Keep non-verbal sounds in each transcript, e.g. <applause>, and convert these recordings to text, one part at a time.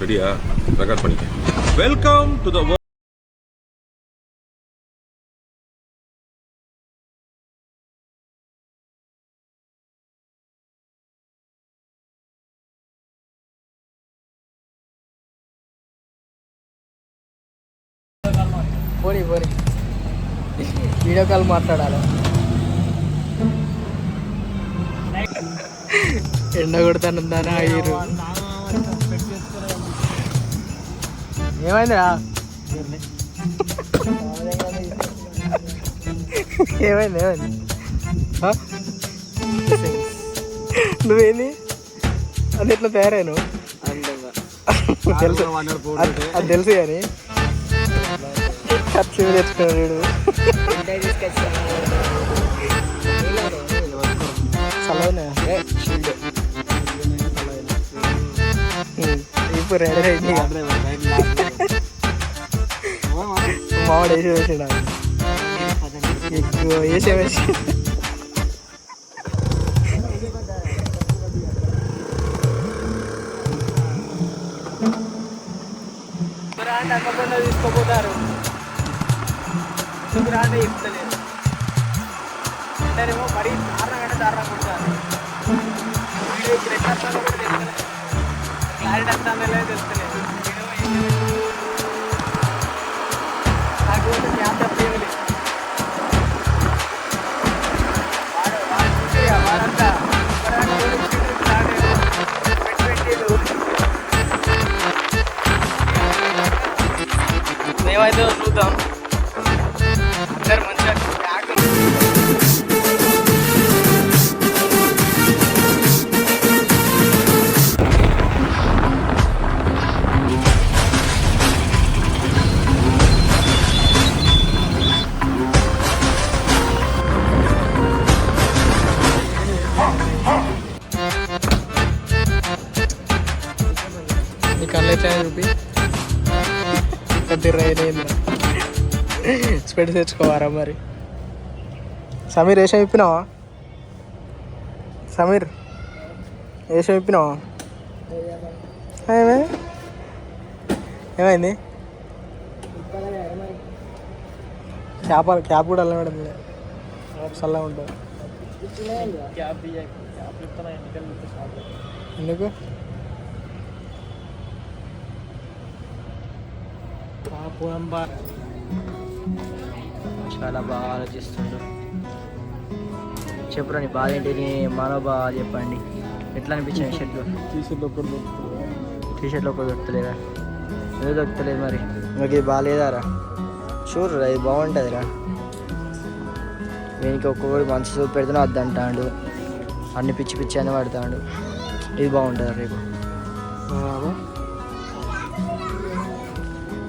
ரெடியா ரெக்கார்ட் பண்ணிக்க welcome to the పోనీ పోనీ వీడియో కాల్ మాట్లాడాలి ఎండ కొడతానుందానా అయ్యారు ఏమైందిరా? ఏమైంది ఏమైంది? నువ్వేంది? అది ఎట్లా తయారాను తెలుసు. అది- అది తెలుసు కానీ. ఖర్చు తెచ్చుకున్నాడు వీడు. చల్లవనా ఇప్పుడు రెడీ అయింది మావాడు వేసి వేసాడు ఎక్కువ వేసే వేసి తీసుకోపోతారు రాండి చెప్తలేదు అంటారేమో మరీ దారుణం కంటే దారుణం కొడతారు వీడియో ఇప్పుడు ఎట్లా కూడా తెలుస్తలేదు క్లారిటీ అంతా తెలుస్తలేదు చూపి స్పెడ్ తెచ్చుకోవారా మరి? సమీర్ వేషం ఇప్పినావా సమీర్ వేషం ఇప్పినావా ఏమే? ఏమైంది? క్యాప్ క్యాప్ కూడా అల్ల మేడం చల్లగా ఉంటుంది. ఎందుకు? చాలా బాగా ఆలోచిస్తుండ్రు చెప్పురా నీ బాధ ఏంటి? నీ మనోభావాలు చెప్పండి. ఎట్లా అనిపించాయి షర్ట్లు? టీ షర్ట్లు ఒక్కటి దొరుకుతలేదా? ఎందుకు దొరుకుతలేదు మరి? నాకు ఇది బాగాలేదారా? షూర్ రా ఇది బాగుంటుందిరా. వీనికి ఒక్కొక్కటి మంచి చూపు పెడితేనే వద్దంటాడు. అన్ని పిచ్చి పిచ్చి అని పడతాడు. ఇది బాగుంటుంది రేపు.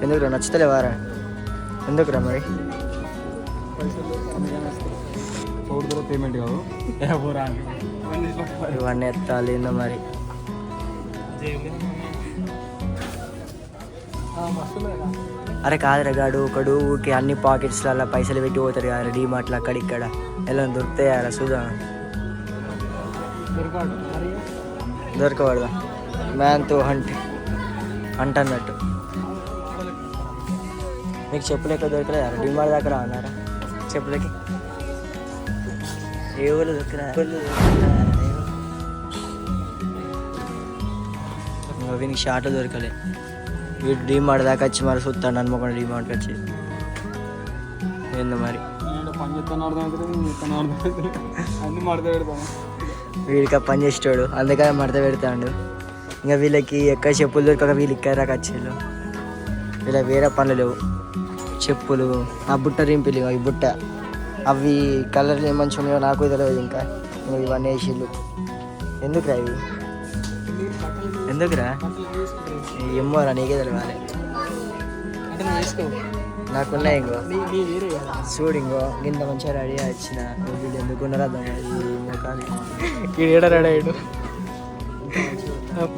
ఎందుకురా? నచ్చుతలేవారా? ఎందుకురా మరి? పేమెంట్ ఇవన్నీ ఎత్తాలి ఏందో మరి. అరే కాదురా గాడు ఒకడు ఊరికి అన్ని పాకెట్స్లలో పైసలు పెట్టి పోతారు కదా డీమార్ట్లో అక్కడ ఇక్కడ. ఎలా దొరుకుతాయారా చూద్దాం. దొరకబడదా మ్యాన్తో హంట్ హంట్ అన్నట్టు. మీకు చెప్పులు ఎక్కడ దొరకలేదా డిమార్ట్ దగ్గర అన్నారా? చెప్పులకి. ఏ ఊళ్ళు దొరికినా వీనికి షార్ట్ దొరకలే. వీడు డిమార్ట్ దాకా వచ్చి మరి చూస్తాను హన్మకొండ డిమార్ట్కి వచ్చి. ఏందో మరి. వీడికి పని చేసేవాడు అందుకని మడత పెడతాడు. ఇంకా వీళ్ళకి ఎక్కడ చెప్పులు దొరకక వీళ్ళు ఇక్కడ వచ్చేళ్ళు. వీళ్ళకి వేరే పనులు లేవు. చెప్పులు ఆ బుట్ట రింపిలు ఈ బుట్ట. అవి కలర్లు ఏం మంచిగా ఉన్నాయో నాకు తెలియదు ఇంకా. ఇవన్నీ వేసిళ్ళు. ఎందుకురా ఇవి? ఎందుకురా? ఏమో రా నీకే తెలియాలి నాకున్నాయి ఇంకో. చూడు ఇంకో ఇంత మంచిగా రెడీ వచ్చిన ఎందుకున్నారో ఈ <laughs> ఏడ రెడీ అయ్యాడు?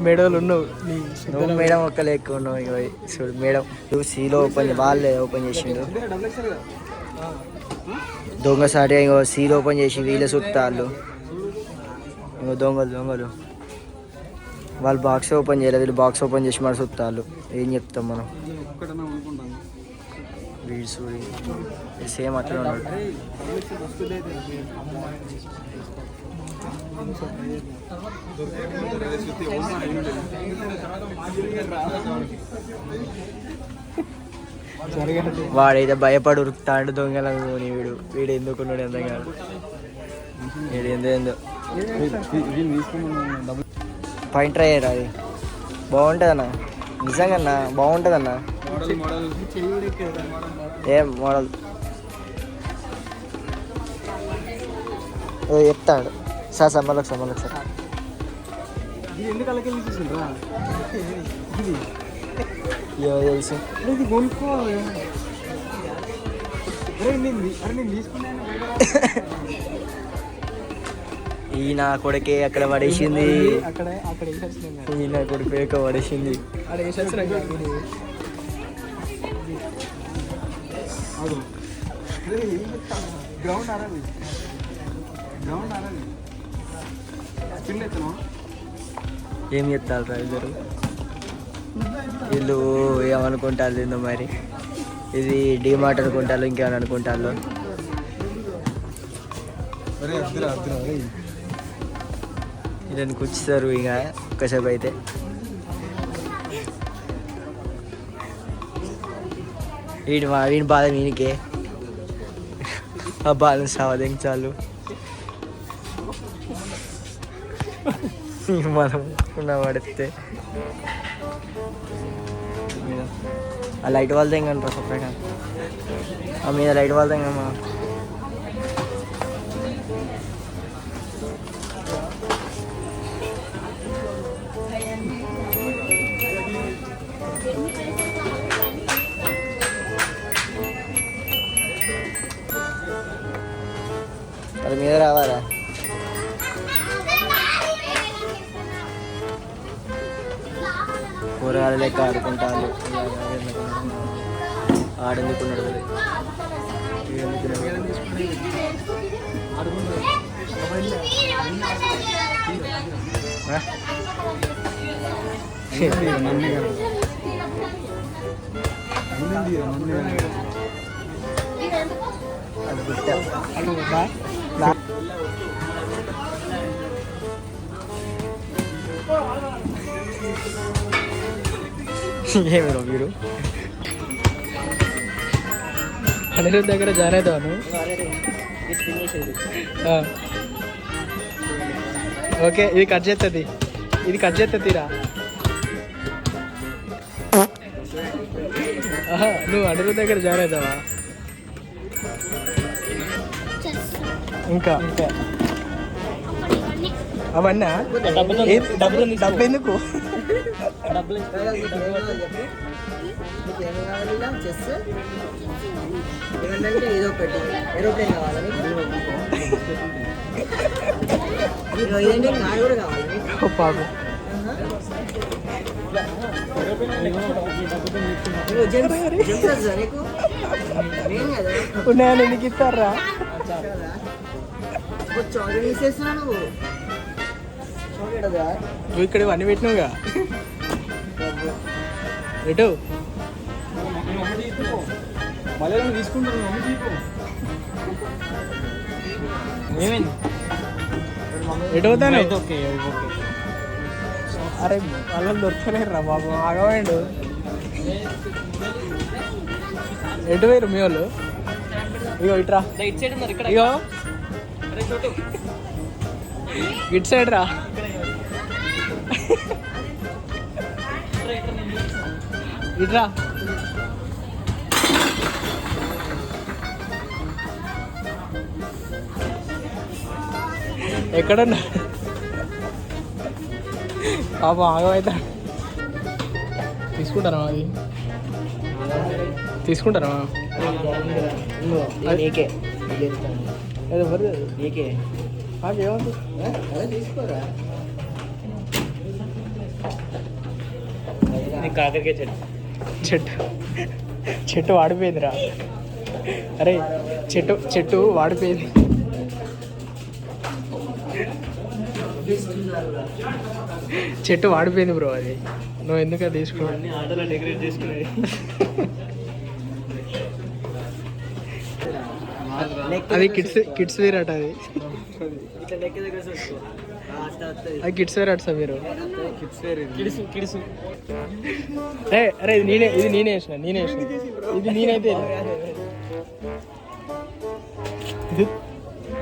మెడలు ఉన్నావు. నువ్వు మేడం ఒక్కలే ఎక్కువ ఉన్నావు ఇక చూడు మేడం. నువ్వు సీలో ఓపెన్ వాళ్ళే ఓపెన్ చేసిండు దొంగ సాటి ఇంకో సీలో ఓపెన్ చేసి వీళ్ళే చుట్టాళ్ళు ఇంకో దొంగలు దొంగలు. వాళ్ళు బాక్స్ ఓపెన్ చేయలేదు వీళ్ళు బాక్స్ ఓపెన్ చేసి మరి చూస్తారు ఏం చెప్తాం మనం? సేమ్ అట్లా ఉన్నాడు వాడైతే భయపడి ఉరుకుతాడు దొంగలను వీడు. వీడు ఎందుకు ఉన్నాడు వీడు ఏందో ఏందో తీసుకున్నాను ట్రై అయ్యారు అది. బాగుంటుంది అన్న నిజంగా అన్న బాగుంటుంది అన్న మోడల్ ఏం మోడల్ ఏ చెప్తాడు. సార్ సమ్మలకు సమ్మలకు సార్ ఇది ఎందుకు అలాగే తీసేసిండ్రా ఇది. ఏమో తెలుసు. ఈ నా కొడుకే అక్కడ పడేసింది. ఈ నా కొడుకు పడేసింది. అక్కడ వచ్చినాం గ్రౌండ్ గ్రౌండ్ ఆరాలి స్పిన్ ఎత్తనా ఏం చెప్తారు ఇద్దరు? వీళ్ళు ఏమనుకుంటారు ఏందో మరి? ఇది డిమార్ట్ అనుకుంటారు ఇంకేమైనా అనుకుంటారు? వీళ్ళని కూర్చుతారు ఇక ఒక్కసేపు అయితే. వీడి మా వీడి బాధ వీనికే. ఆ బాధను సావదించాలు మనం ఉన్న పడితే ఆ లైట్ వాళ్ళ తెంగంటారా సపరేట్గా. ఆ మీద లైట్ వాళ్ళ తెంగమ్మా అది మీద రావాలా? కూరగాయల లెక్క ఆడుకుంటాను ఆడెందుకున్నాడు అది. ఈడెందుకున్నాడు? ఆ? నన్ను గారు నన్ను గారు అది గుట్ట. ఏమి రా మీరు అనిరుద్ధ్ దగ్గర అవుతాను ఓకే ఇది కట్ చేస్తుంది ఇది కట్ చేస్తుందిరా నువ్వు అనిరుద్ధ్ దగ్గర అవుతావా ఇంకా? ఇంకా. అవన్నా? డబ్బులు డబ్బు ఎందుకు? ఏదో పెట్టు ఏరోప్లేన్ కావాలా ఇదేంటి కార్ కూడా కావాలి ఓ పాపం. ఉన్నాయని ఎందుకు ఇస్తారా? నువ్వు ఇక్కడ ఇవన్నీ పెట్టినావుగా? ఎటు ఏమైంది? ఎటు అవుతాను అరే వాళ్ళని దొరకలేరు రా బాబు ఆగమైండు. ఎటు పోయారు మీ వాళ్ళు? ఇగో ఇట్రా ఇగో. ఇటు. సైడ్ రా. ఇట్రా. ఎక్కడున్నా? పాపం ఆగమైతే తీసుకుంటారా అది తీసుకుంటారా? కాకరికాయ చెట్టు చెట్టు. చెట్టు వాడిపోయిందిరా. అరే చెట్టు చెట్టు వాడిపోయింది. చెట్టు వాడిపోయింది బ్రో అది. నువ్వు ఎందుకు తీసుకున్నావు? ఆటోలో డెకరేట్ చేసుకునేది అది కిడ్స్ కిడ్స్ వేర్ అట అది. అది కిడ్స్ వేర్ అట సార్ మీరు కిడుసు కిడుసు. ఏ అరే ఇది నేనే ఇది నేనే వేసిన నేనే వేసిన. ఇది నేనైతే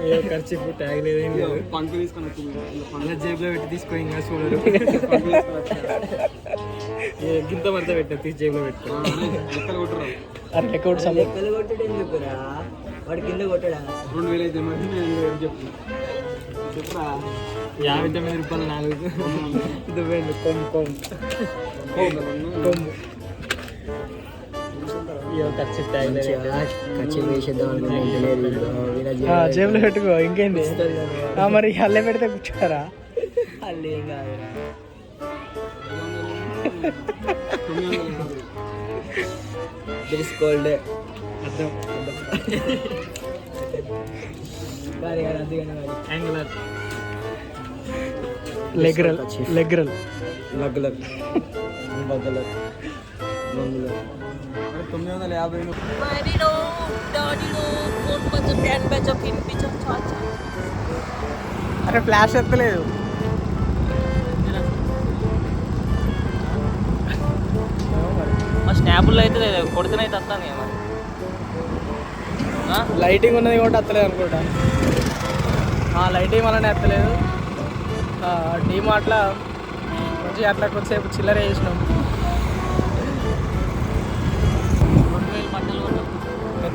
ఏ ఖర్చు ట్యాగ్ లేదేం పంకు తీసుకొని వచ్చింది. అలా జేబులో పెట్టి తీసుకో ఇంకా చూడరు. <laughs> గింత మడత పెట్టా తీసి జేబులో పెట్టుకో. లెక్కలు కొట్టురా అరే లెక్క ఒకటి సమయం లెక్కలు కొట్టడం ఎందుకురా వాడి కింద కొట్టడా? రెండు వేలు అయితే మరి నేను చెప్తున్నా చెప్పురా? యాభై తొమ్మిది రూపాయలు నాలుగు. కొమ్ము కొమ్ము కొమ్ము. జేబులో పెట్టుకో ఇంకేంది ఆ, మరి అల్లే పెడితే కూర్చోరా అల్లు ఏం కాదురా తొమ్మిది వందల యాభై దిస్ కోల్డ్ అర్థం కానీ కానీ అందుకని మరి యాంగులర్ లెగ్రల్ లెగ్రల్ మగ్గులర్ మగ్గులర్ మంగులర్ అరే తొమ్మిది వందల యాభై అరే ఫ్లాష్ ఎత్తలేదు. స్నాపుల్ స్నాపుల్లో అయితే లేదు కొడుతున్నైతే వస్తాను నేను లైటింగ్ ఉన్నది కూడా వస్తలేదు అనుకుంటా. ఆ లైటింగ్ వల్లనే వస్తలేదు డీమార్ట్లో మంచిగా అట్లా కొద్దిసేపు చిల్లర వేసినాం.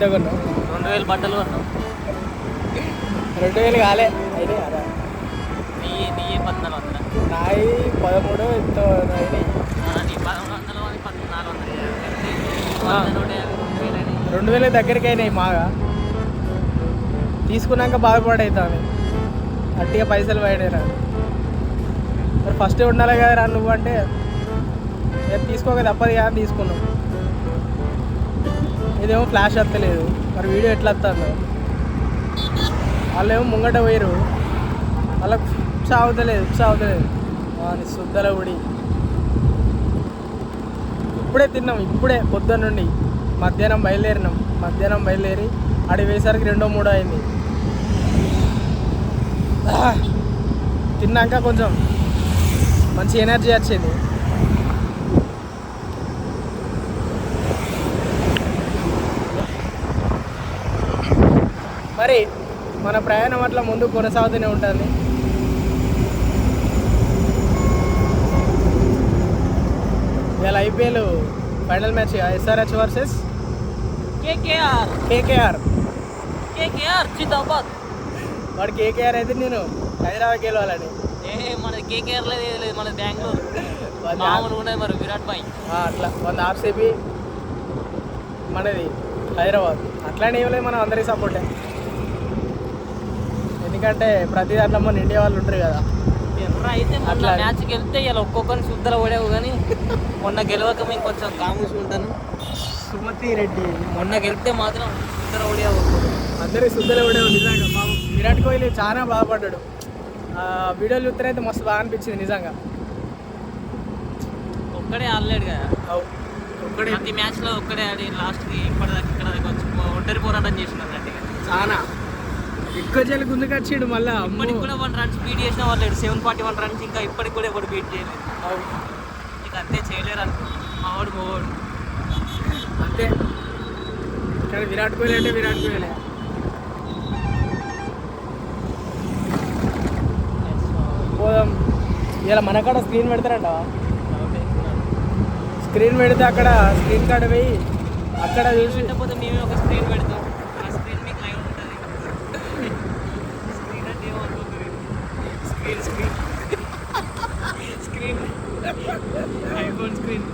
పెద్దగా ఉన్నాం రెండు వేలు బట్టలు కొన్నాం. రెండు వేలు కాలే. అయితే నీ నీ పద్నాలుగు వందల? నాయి పదమూడు ఎంతో అయినాయి. నీ పదమూడు వందలు పద్నాలుగు వందలు. రెండు వేలు దగ్గరికి అయినాయి మాగా. తీసుకున్నాక బాధపడవుతాను అట్టిగా పైసలు పడినా మరి ఫస్ట్ ఉండాలి కదరా నువ్వు అంటే "ఏ, తీసుకోక తప్పదు కదా అని తీసుకున్నాం. ఇదేమో ఫ్లాష్ వస్తలేదు. మరి వీడియో ఎట్లా వస్తుందో. వాళ్ళు ఏమో ముంగట పోయారు వాళ్ళకి సాగుతలేదు సాగుతలేదు అని శుద్ధల గుడి. ఇప్పుడే తిన్నాం ఇప్పుడే పొద్దున్న నుండి. మధ్యాహ్నం బయలుదేరినాం మధ్యాహ్నం బయలుదేరి అడి వేసరికి రెండో మూడో అయింది. తిన్నాక కొంచెం మంచి ఎనర్జీ వచ్చింది. మరి మన ప్రయాణం అట్లా ముందు కొనసాగుతూనే ఉంటుంది. ఇవాళ IPL final match SRH versus KKR. KKR. KKR జిందాబాద్. వాడు కేకేఆర్ అయితే నేను హైదరాబాద్ గెలవాలని. ఏ మన కేకేఆర్ లేదు లేదు మన బెంగళూరు. మామూలు ఉండదు మరి విరాట్ భాయ్ అట్లా. వంద ఆర్సీబీ మనది హైదరాబాద్. అట్లానే ఏం లేదు మనం అందరికీ సపోర్టే ఎందుకంటే ప్రతి దాంట్లో మన ఇండియా వాళ్ళు ఉంటారు కదా. అయితే అట్లా. మ్యాచ్కి వెళ్తే ఇలా ఒక్కొక్కరిని శుద్ధల ఓడావు కానీ మొన్న గెలవక మేము కొంచెం కాముసి ఉంటాను. సుమతి రెడ్డి. మొన్న గెలిస్తే మాత్రం శుద్ధల ఓడావు అందరి శుద్ధులు కూడా నిజంగా. విరాట్ కోహ్లీ చాలా బాధపడ్డాడు ఆ వీడియోలు చూస్తేనైతే మస్తు బాగా అనిపించింది నిజంగా. ఒక్కడే ఆడలేడు కదా. ఒక్కడే ప్రతి మ్యాచ్లో ఒక్కడే ఆడి లాస్ట్కి ఇప్పటిదాకా ఇక్కడ వచ్చి ఒంటరి పోరాటం చేసినారు అంటే చాలా. ఎక్కువ జల్లి గుందుకు వచ్చిండు మళ్ళా. ఇప్పటికి కూడా వన్ రన్ స్పీడ్ చేసిన వాళ్ళు సెవెన్ ఫార్టీ వన్ రన్స్ ఇంకా ఇప్పటికి కూడా ఎవరు బీట్ చేయలేదు. ఇక అంతే చేయలేరు అనుకో మావాడు మోవాడు. అంతే. కానీ విరాట్ కోహ్లీ అంటే విరాట్ కోహ్లీ పోదాం. ఇలా మన కాడ స్క్రీన్ పెడతారంట. స్క్రీన్ పెడితే అక్కడ స్క్రీన్ కాడ పోయి అక్కడ చూసి పెట్టకపోతే మేమే ఒక స్క్రీన్ పెడతాం ఆ స్క్రీన్ మీకు లైవ్ ఉంటుంది స్క్రీన్ అంటే ఏమనుకుంటుంది స్క్రీన్ స్క్రీన్ స్క్రీన్ స్క్రీన్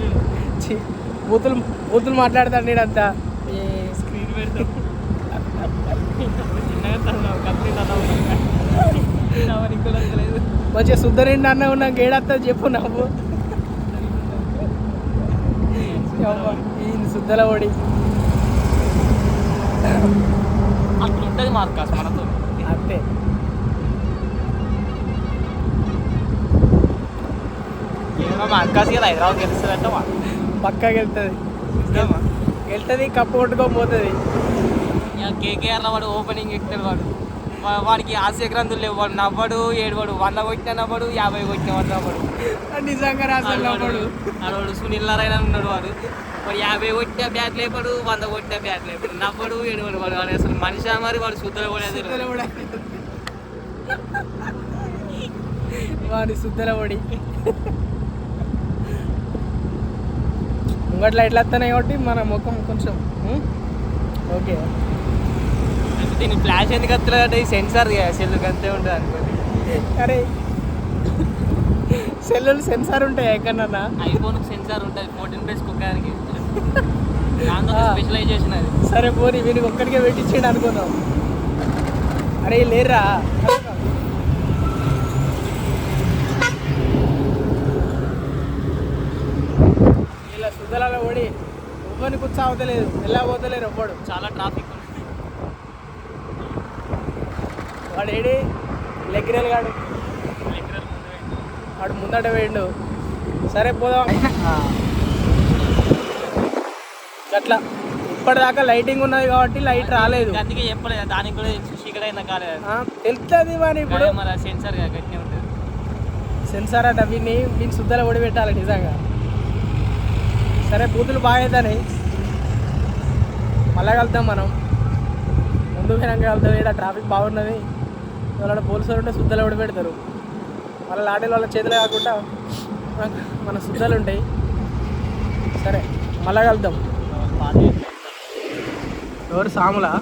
మేము ఛీ, బూతులు బూతులు మాట్లాడతాడు నేడంతా ఈ స్క్రీన్ పెడతాం. మంచిగా శుద్ధ నిండి అన్న ఉన్నాం గేడత్తా చెప్పు యవ్వ, ఈ శుద్ధల ఓడి అట్లా ఉంటుంది మార్కాస్ మనతో. అంతే. ఏమో అక్కాసి కదా హైదరాబాద్ గెలుస్తుందంటే పక్కా వెళ్తుంది వెళ్తుంది కప్పు కొట్టుకోకపోతుంది కేకేఆర్లో వాడు ఓపెనింగ్ ఎక్కుతాడు వాడు. వాడికి ఆశయ గ్రంథులు లేవు వాడు నవ్వడు ఏడువాడు వంద కొట్టిన నవ్వడు యాభై కొట్టిన వాడు నవ్వడు. నిజంగా రాసాడు ఆడవాడు ఆడవాడు సునీల్ నారాయణ ఉన్నాడు వాడు. వాడు యాభై కొట్టిన బ్యాట్ లేపడు వంద కొట్టిన బ్యాట్ లేపడు నవ్వడు ఏడువాడు వాడు. వాడు అసలు మనిషి మరి వాడు శుద్ధులు కూడా వాడి సుద్దల ముంగట్లో ఎట్లా వస్తున్నాయి కాబట్టి మన ముఖం కొంచెం? ఓకే. దీని ఫ్లాష్ ఎందుకు వస్తున్నాడంటే ఈ సెన్సార్ సెల్ అంతే ఉంటుంది అనుకోండి. అరే సెల్లులు సెన్సార్ ఉంటాయి ఎక్కడన్నా? ఐఫోన్ సెన్సార్ ఉంటుంది ఫోర్టీన్ ప్లస్ కుక్కడానికి స్పెషలైజేషన్ అది. సరే పోనీ వీనికి ఒక్కడికే పెట్టించాడు అనుకుందాం. అరే లేరా ఇలా సుద్దలలో ఓడి ఎవ్వని కూర్చో అవతలేదు ఎలా పోతలేరు ఎవ్వడు చాలా ట్రాఫిక్ వాడు ఏడి? లెగ్గిరేలు గాడు. వాడు ముందట వేయండు. సరే పోదాం. అట్లా ఇప్పటిదాకా లైటింగ్ ఉన్నది కాబట్టి లైట్ రాలేదు. అందుకే చెప్పలేదు. దానికి కూడా అయినా కాలేదు తెలుస్తుంది మరి ఇప్పుడు. మరి సెన్సార్ సెన్సార్ అట వీడిని వీని శుద్ధలో ఒడి పెట్టాలి నిజంగా. సరే బూతులు బాగా అవుతాయి మళ్ళా కలుద్దాం మనం. ముందు వెనక వెళ్తాం ఇక్కడ ట్రాఫిక్ బాగున్నది. వాళ్ళ పోలీసులు ఉంటే శుద్ధలో ఒడి పెడతారు? వాళ్ళ లాటీలు వాళ్ళ చేతిలో కాకుండా మన- శుద్ధలు ఉంటాయి. సరే మళ్ళా కలుద్దాం. ఎవరు సాములా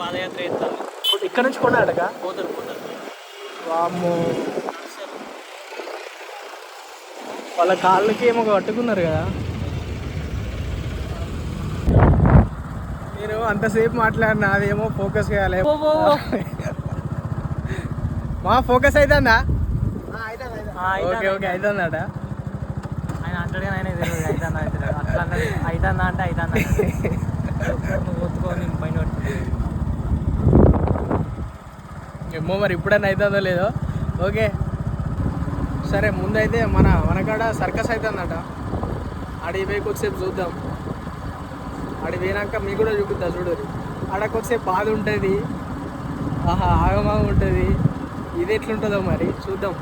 పాదయాత్ర ఇక్కడ నుంచి కొన్నాడగా పోతారు పోతారు. వామ్మో. వాళ్ళ కాళ్ళకి ఏమో కట్టుకున్నారు కదా. నేను అంతసేపు మాట్లాడినా అదేమో ఫోకస్ చేయాలి. మా ఫోకస్ అవుతుందా ఓకే ఓకే అవుతుందట ఆయన అంటాడు ఆయన అయితన్నా అంటే అయితన్నా నువ్వు ఒత్తుకో నేను పైన. ఏమో మరి ఇప్పుడన్నా అవుతుందో లేదో. ఓకే. సరే ముందైతే మన మనకాడ సర్కస్ అవుతుందట అడిగి పోయి కొద్దిసేపు చూద్దాం. ఆడి పోయినాక మీకు కూడా చూపిద్దా చూడు. ఆడ కొద్దిసేపు బాధ ఉంటుంది. ఆహా ఆగమాగం ఉంటుంది. ఇది ఎట్లుంటుందో మరి చూద్దాం.